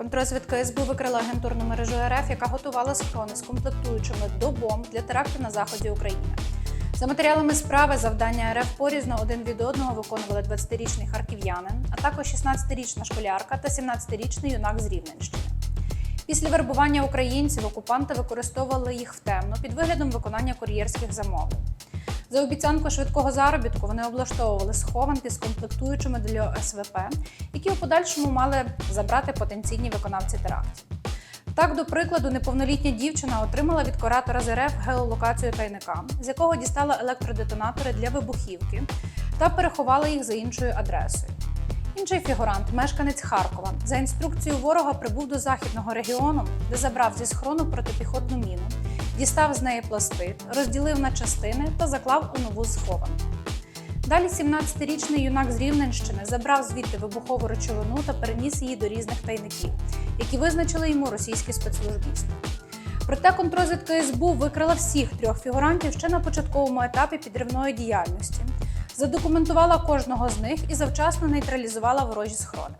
Контрозвідка СБУ викрила агентурну мережу РФ, яка готувала схорони з комплектуючими до бомб для терактів на заході України. За матеріалами справи завдання РФ порізно один від одного виконували 20-річний харків'янин, а також 16-річна школярка та 17-річний юнак з Рівненщини. Після вербування українців окупанти використовували їх втемно під виглядом виконання кур'єрських замовлень. За обіцянку швидкого заробітку вони облаштовували схованки з комплектуючими для СВП, які у подальшому мали забрати потенційні виконавці терактів. Так, до прикладу, неповнолітня дівчина отримала від куратора ЗРФ геолокацію тайника, з якого дістала електродетонатори для вибухівки та переховала їх за іншою адресою. Інший фігурант, мешканець Харкова, за інструкцією ворога прибув до західного регіону, де забрав зі схрону протипіхотну міну, дістав з неї пласти, розділив на частини та заклав у нову схованку. Далі 17-річний юнак з Рівненщини забрав звідти вибухову речовину та переніс її до різних тайників, які визначили йому російські спецслужбісти. Проте контрозвідка СБУ викрила всіх трьох фігурантів ще на початковому етапі підривної діяльності, задокументувала кожного з них і завчасно нейтралізувала ворожі схорони.